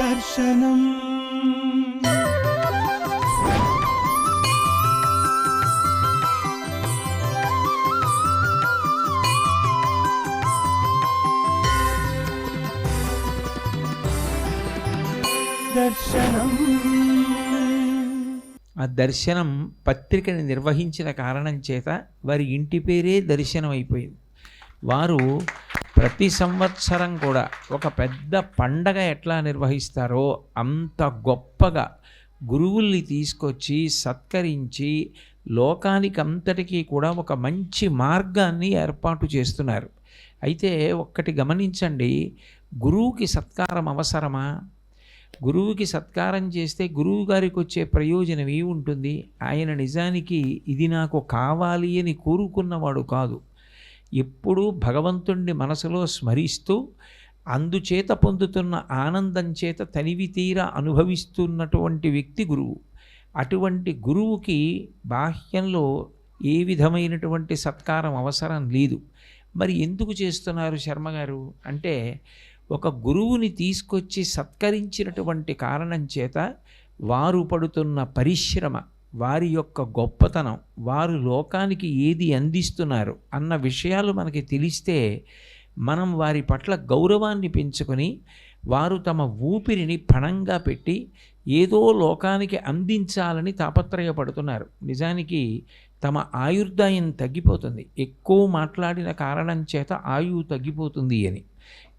దర్శనం. దర్శనం. ఆ దర్శనం పత్రికని నిర్వహించిన కారణం చేత వారి ఇంటి పేరే దర్శనం అయిపోయింది వారు ప్రతి సంవత్సరం కూడా ఒక పెద్ద పండగ ఎట్లా నిర్వహిస్తారో అంత గొప్పగా గురువుల్ని తీసుకొచ్చి సత్కరించి లోకానికి అంతటికీ కూడా ఒక మంచి మార్గాన్ని ఏర్పాటు చేస్తున్నారు. అయితే ఒక్కటి గమనించండి గురువుకి సత్కారం అవసరమా? గురువుకి సత్కారం చేస్తే గురువు గారికి వచ్చే ప్రయోజనం ఏముంటుంది? ఆయన నిజానికి ఇది నాకు కావాలి అని కోరుకున్నవాడు కాదు. ఎప్పుడూ భగవంతుణ్ణి మనసులో స్మరిస్తూ అందుచేత పొందుతున్న ఆనందం చేత తనివి తీర అనుభవిస్తున్నటువంటి వ్యక్తి గురువు. అటువంటి గురువుకి బాహ్యంలో ఏ విధమైనటువంటి సత్కారం అవసరం లేదు. మరి ఎందుకు చేస్తున్నారు శర్మ గారు? అంటే ఒక గురువుని తీసుకొచ్చి సత్కరించినటువంటి కారణం చేత వారు పడుతున్న పరిశ్రమ వారి యొక్క గొప్పతనం వారు లోకానికి ఏది అందిస్తున్నారు అన్న విషయాలు మనకి తెలిస్తే మనం వారి పట్ల గౌరవాన్ని పెంచుకొని వారు తమ ఊపిరిని పణంగా పెట్టి ఏదో లోకానికి అందించాలని తాపత్రయపడుతున్నారు. నిజానికి తమ ఆయుర్దాయం తగ్గిపోతుంది. ఎక్కువ మాట్లాడిన కారణం చేత ఆయువు తగ్గిపోతుంది అని.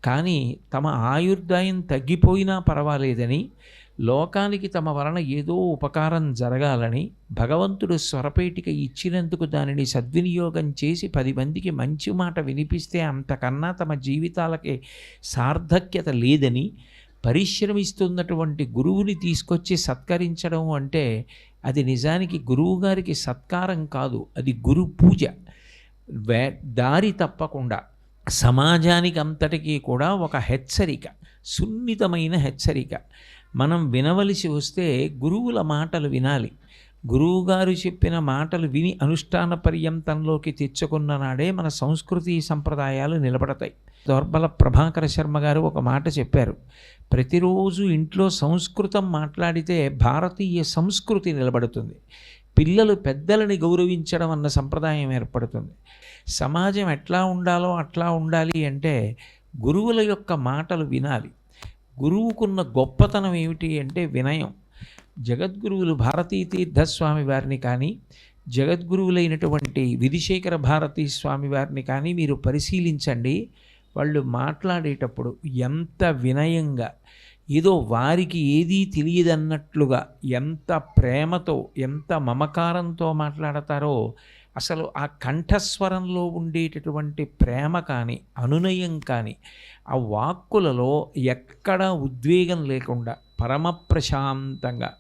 కానీ తమ ఆయుర్దాయం తగ్గిపోయినా పర్వాలేదని లోకానికి తమ వలన ఏదో ఉపకారం జరగాలని భగవంతుడు స్వరపేటిక ఇచ్చినందుకు దానిని సద్వినియోగం చేసి పది మందికి మంచి మాట వినిపిస్తే అంతకన్నా తమ జీవితాలకి సార్థక్యత లేదని పరిశ్రమిస్తున్నటువంటి గురువుని తీసుకొచ్చి సత్కరించడం అంటే అది నిజానికి గురువుగారికి సత్కారం కాదు అది గురు పూజ. వే దారి తప్పకుండా. సమాజానికి అంతటికీ కూడా ఒక హెచ్చరిక సున్నితమైన హెచ్చరిక. మనం వినవలసి వస్తే గురువుల మాటలు వినాలి. గురువుగారు చెప్పిన మాటలు విని అనుష్ఠాన పర్యంతంలోకి తెచ్చుకున్న నాడే మన సంస్కృతి సంప్రదాయాలు నిలబడతాయి. దౌర్బల ప్రభాకర శర్మ గారు ఒక మాట చెప్పారు. ప్రతిరోజు ఇంట్లో సంస్కృతం మాట్లాడితే భారతీయ సంస్కృతి నిలబడుతుంది. పిల్లలు పెద్దలని గౌరవించడం అన్న సంప్రదాయం ఏర్పడుతుంది. సమాజం ఎట్లా ఉండాలో అట్లా ఉండాలి అంటే గురువుల యొక్క మాటలు వినాలి. గురువుకున్న గొప్పతనం ఏమిటి అంటే వినయం. జగద్గురువులు భారతీ తీర్థస్వామి వారిని కానీ జగద్గురువులైనటువంటి విధిశేఖర భారతీ స్వామి వారిని కానీ మీరు పరిశీలించండి. వాళ్ళు మాట్లాడేటప్పుడు ఎంత వినయంగా ఏదో వారికి ఏదీ తెలియదన్నట్లుగా ఎంత ప్రేమతో ఎంత మమకారంతో మాట్లాడతారో అసలు ఆ కంఠస్వరంలో ఉండేటటువంటి ప్రేమ కానీ అనునయం కానీ ఆ వాక్కులలో ఎక్కడా ఉద్వేగం లేకుండా పరమ ప్రశాంతంగా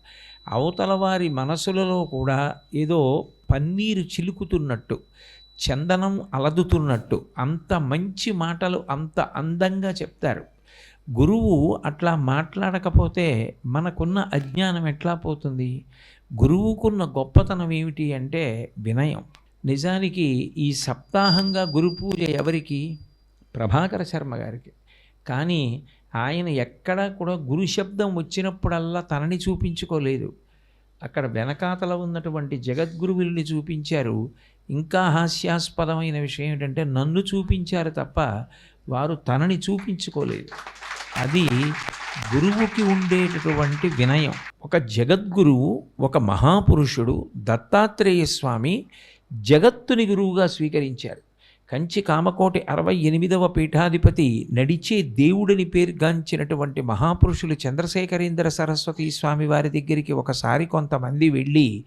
అవతల వారి మనసులలో కూడా ఏదో పన్నీరు చిలుకుతున్నట్టు చందనం అలదుతున్నట్టు అంత మంచి మాటలు అంత అందంగా చెప్తారు. గురువు అట్లా మాట్లాడకపోతే మనకున్న అజ్ఞానం ఎట్లా పోతుంది? గురువుకున్న గొప్పతనం ఏమిటి అంటే వినయం. నిజానికి ఈ సప్తాహంగా గురు పూజ ఎవరికి? ప్రభాకర శర్మ గారికి. కానీ ఆయన ఎక్కడా కూడా గురు శబ్దం వచ్చినప్పుడల్లా తనని చూపించుకోలేదు. అక్కడ వెనకాతల ఉన్నటువంటి జగద్గురువుల్ని చూపించారు. ఇంకా హాస్యాస్పదమైన విషయం ఏంటంటే నన్ను చూపించారు తప్ప వారు తనని చూపించుకోలేదు. అది గురువుకి ఉండేటటువంటి వినయం. ఒక జగద్గురువు ఒక మహాపురుషుడు దత్తాత్రేయ స్వామి జగత్తుని గురువుగా స్వీకరించారు. కంచి కామకోటి అరవై ఎనిమిదవ పీఠాధిపతి నడిచే దేవుడిని పేరుగాంచినటువంటి మహాపురుషులు చంద్రశేఖరేంద్ర సరస్వతి స్వామి వారి దగ్గరికి ఒకసారి కొంతమంది వెళ్ళి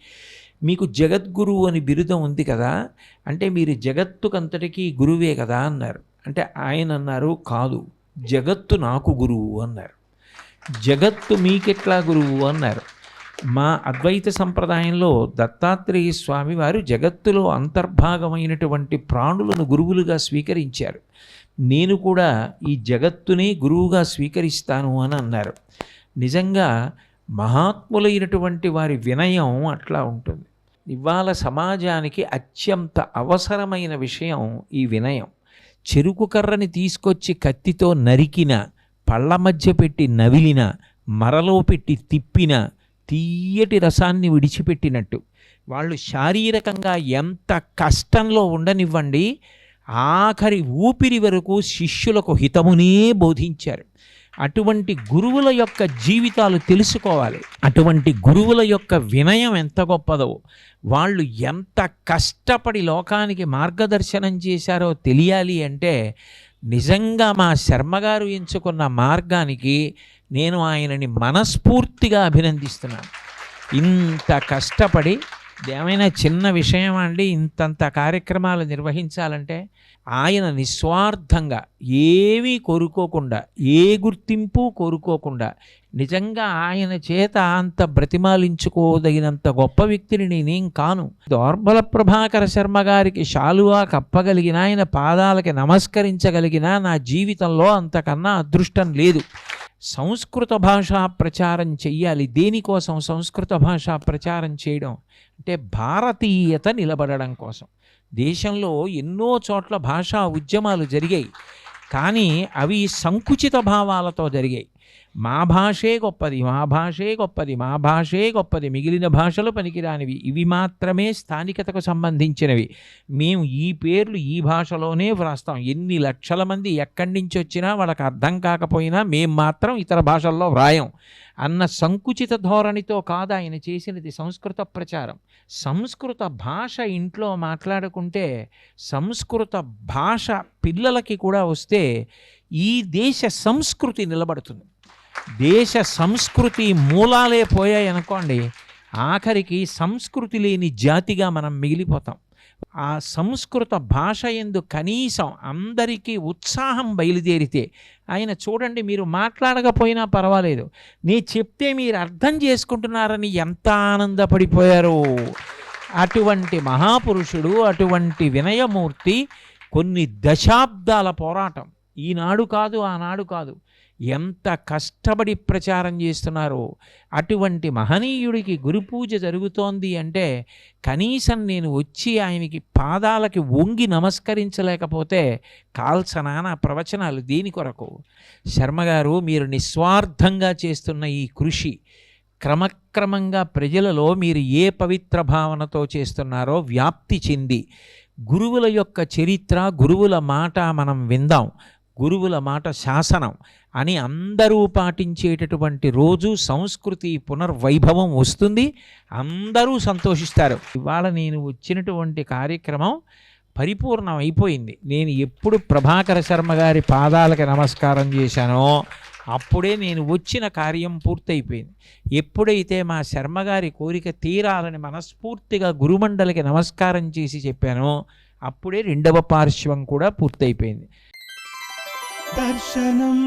మీకు జగద్గురువు అని బిరుదం ఉంది కదా అంటే మీరు జగత్తుకంతటికీ గురువే కదా అన్నారు. అంటే ఆయన అన్నారు కాదు జగత్తు నాకు గురువు అన్నారు. జగత్తు మీకెట్లా గురువు అన్నారు. మా అద్వైత సంప్రదాయంలో దత్తాత్రేయ స్వామి వారు జగత్తులో అంతర్భాగమైనటువంటి ప్రాణులను గురువులుగా స్వీకరించారు. నేను కూడా ఈ జగత్తునే గురువుగా స్వీకరిస్తాను అని అన్నారు. నిజంగా మహాత్ములైనటువంటి వారి వినయం అట్లా ఉంటుంది. ఇవాళ సమాజానికి అత్యంత అవసరమైన విషయం ఈ వినయం. చెరుకు కర్రని తీసుకొచ్చి కత్తితో నరికిన పళ్ళ మధ్య పెట్టి నవిలిన మరలో పెట్టి తిప్పిన తీయటి రసాన్ని విడిచిపెట్టినట్టు. వాళ్ళు శారీరకంగా ఎంత కష్టంలో ఉండనివ్వండి ఆఖరి ఊపిరి వరకు శిష్యులకు హితమునే బోధించారు. అటువంటి గురువుల యొక్క జీవితాలు తెలుసుకోవాలి. అటువంటి గురువుల యొక్క వినయం ఎంత గొప్పదో. వాళ్ళు ఎంత కష్టపడి లోకానికి మార్గదర్శనం చేశారో తెలియాలి అంటే నిజంగా మా శర్మగారు ఎంచుకున్న మార్గానికి నేను ఆయనని మనస్ఫూర్తిగా అభినందిస్తున్నాను. ఇంత కష్టపడి ఏమైనా చిన్న విషయం అండి ఇంతంత కార్యక్రమాలు నిర్వహించాలంటే ఆయన నిస్వార్థంగా ఏమీ కోరుకోకుండా ఏ గుర్తింపు కోరుకోకుండా నిజంగా ఆయన చేత అంత బ్రతిమాలించుకోదగినంత గొప్ప వ్యక్తిని నేనేం కాను. దోర్బల ప్రభాకర శర్మ గారికి శాలువా కప్పగలిగిన ఆయన పాదాలకి నమస్కరించగలిగిన నా జీవితంలో అంతకన్నా అదృష్టం లేదు. సంస్కృత భాషా ప్రచారం చెయ్యాలి. దేనికోసం సంస్కృత భాష ప్రచారం చేయడం? అంటే భారతీయత నిలబడడం కోసం. దేశంలో ఎన్నో చోట్ల భాషా ఉద్యమాలు జరిగాయి. కానీ అవి సంకుచిత భావాలతో జరిగాయి. మా భాషే గొప్పది మా భాషే గొప్పది మా భాషే గొప్పది మిగిలిన భాషలు పనికిరానివి. ఇవి మాత్రమే స్థానికతకు సంబంధించినవి. మేము ఈ పేర్లు ఈ భాషలోనే వ్రాస్తాం. ఎన్ని లక్షల మంది ఎక్కడి నుంచి వచ్చినా వాళ్ళకి అర్థం కాకపోయినా మేము మాత్రం ఇతర భాషల్లో వ్రాయం. అన్న సంకుచిత ధోరణితో కాదు ఆయన చేసినది సంస్కృత ప్రచారం. సంస్కృత భాష ఇంట్లో మాట్లాడుకుంటే సంస్కృత భాష పిల్లలకి కూడా వస్తే ఈ దేశ సంస్కృతి నిలబడుతుంది. దేశ సంస్కృతి మూలాలే పోయాయి అనుకోండి ఆఖరికి సంస్కృతి లేని జాతిగా మనం మిగిలిపోతాం. ఆ సంస్కృత భాష ఎందు కనీసం అందరికీ ఉత్సాహం బయలుదేరితే ఆయన చూడండి మీరు మాట్లాడకపోయినా పర్వాలేదు. నీ చెప్తే మీరు అర్థం చేసుకుంటున్నారని ఎంత ఆనందపడిపోయారు. అటువంటి మహాపురుషుడు అటువంటి వినయమూర్తి కొన్ని దశాబ్దాల పోరాటం. ఈనాడు కాదు ఆనాడు కాదు. ఎంత కష్టపడి ప్రచారం చేస్తున్నారో. అటువంటి మహనీయుడికి గురు పూజ జరుగుతోంది అంటే కనీసం నేను వచ్చి ఆయనకి పాదాలకి వంగి నమస్కరించలేకపోతే కాల్సనా నా ప్రవచనాలు దేని కొరకు? శర్మగారు మీరు నిస్వార్థంగా చేస్తున్న ఈ కృషి క్రమక్రమంగా ప్రజలలో మీరు ఏ పవిత్ర భావనతో చేస్తున్నారో వ్యాప్తి చెంది గురువుల యొక్క చరిత్ర గురువుల మాట మనం విందాం. గురువుల మాట శాసనం అని అందరూ పాటించేటటువంటి రోజు సంస్కృతి పునర్వైభవం వస్తుంది. అందరూ సంతోషిస్తారు. ఇవాళ నేను వచ్చినటువంటి కార్యక్రమం పరిపూర్ణం అయిపోయింది నేను ఎప్పుడు ప్రభాకర శర్మ గారి పాదాలకి నమస్కారం చేశానో అప్పుడే నేను వచ్చిన కార్యం పూర్తయిపోయింది. ఎప్పుడైతే మా శర్మగారి కోరిక తీరాలని మనస్ఫూర్తిగా గురుమండలికి నమస్కారం చేసి చెప్పానో అప్పుడే రెండవ పార్శ్వం కూడా పూర్తయిపోయింది. దర్శనం